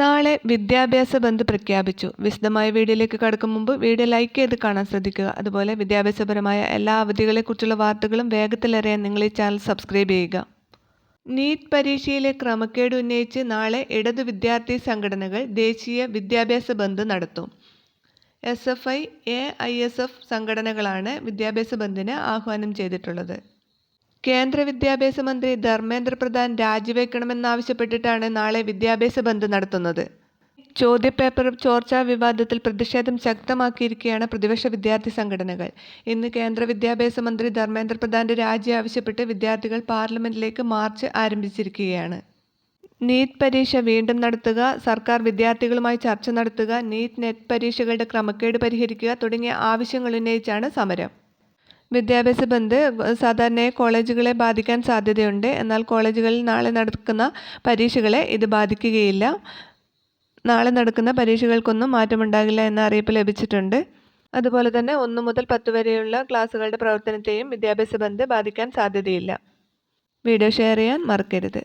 നാളെ വിദ്യാഭ്യാസ ബന്ദ് പ്രഖ്യാപിച്ചു. വിശദമായ വീഡിയോയിലേക്ക് കടക്കും മുമ്പ് വീഡിയോ ലൈക്ക് ചെയ്ത് കാണാൻ ശ്രദ്ധിക്കുക. അതുപോലെ വിദ്യാഭ്യാസപരമായ എല്ലാ അവധികളെക്കുറിച്ചുള്ള വാർത്തകളും വേഗത്തിലറിയാൻ നിങ്ങൾ ഈ ചാനൽ സബ്സ്ക്രൈബ് ചെയ്യുക. നീറ്റ് പരീക്ഷയിലെ ക്രമക്കേട് ഉന്നയിച്ച് നാളെ ഇടതു വിദ്യാർത്ഥി സംഘടനകൾ ദേശീയ വിദ്യാഭ്യാസ ബന്ദ് നടത്തും. S F I A I S F സംഘടനകളാണ് വിദ്യാഭ്യാസ ബന്ദിന് ആഹ്വാനം ചെയ്തിട്ടുള്ളത്. കേന്ദ്ര വിദ്യാഭ്യാസ മന്ത്രി ധർമ്മേന്ദ്ര പ്രധാൻ രാജിവെക്കണമെന്നാവശ്യപ്പെട്ടിട്ടാണ് നാളെ വിദ്യാഭ്യാസ ബന്ദ് നടത്തുന്നത്. ചോദ്യപേപ്പർ ചോർച്ചാ വിവാദത്തിൽ പ്രതിഷേധം ശക്തമാക്കിയിരിക്കുകയാണ് പ്രതിപക്ഷ വിദ്യാർത്ഥി സംഘടനകൾ. ഇന്ന് കേന്ദ്ര വിദ്യാഭ്യാസ മന്ത്രി ധർമ്മേന്ദ്ര പ്രധാന്റെ രാജി ആവശ്യപ്പെട്ട് വിദ്യാർത്ഥികൾ പാർലമെന്റിലേക്ക് മാർച്ച് ആരംഭിച്ചിരിക്കുകയാണ്. നീറ്റ് പരീക്ഷ വീണ്ടും നടത്തുക സർക്കാർ വിദ്യാർത്ഥികളുമായി ചർച്ച നടത്തുക നീറ്റ് നെറ്റ് പരീക്ഷകളുടെ ക്രമക്കേട് പരിഹരിക്കുക തുടങ്ങിയ ആവശ്യങ്ങൾ ഉന്നയിച്ചാണ് സമരം. വിദ്യാഭ്യാസ ബന്ദ് സാധാരണയായി കോളേജുകളെ ബാധിക്കാൻ സാധ്യതയുണ്ട്. എന്നാൽ കോളേജുകളിൽ നാളെ നടക്കുന്ന പരീക്ഷകളെ ഇത് ബാധിക്കുകയില്ല. നാളെ നടക്കുന്ന പരീക്ഷകൾക്കൊന്നും മാറ്റമുണ്ടാകില്ല എന്ന അറിയിപ്പ് ലഭിച്ചിട്ടുണ്ട്. അതുപോലെ തന്നെ ഒന്ന് മുതൽ പത്ത് വരെയുള്ള ക്ലാസ്സുകളുടെ പ്രവർത്തനത്തെയും വിദ്യാഭ്യാസ ബന്ദ് ബാധിക്കാൻ സാധ്യതയില്ല. വീഡിയോ ഷെയർ ചെയ്യാൻ മറക്കരുത്.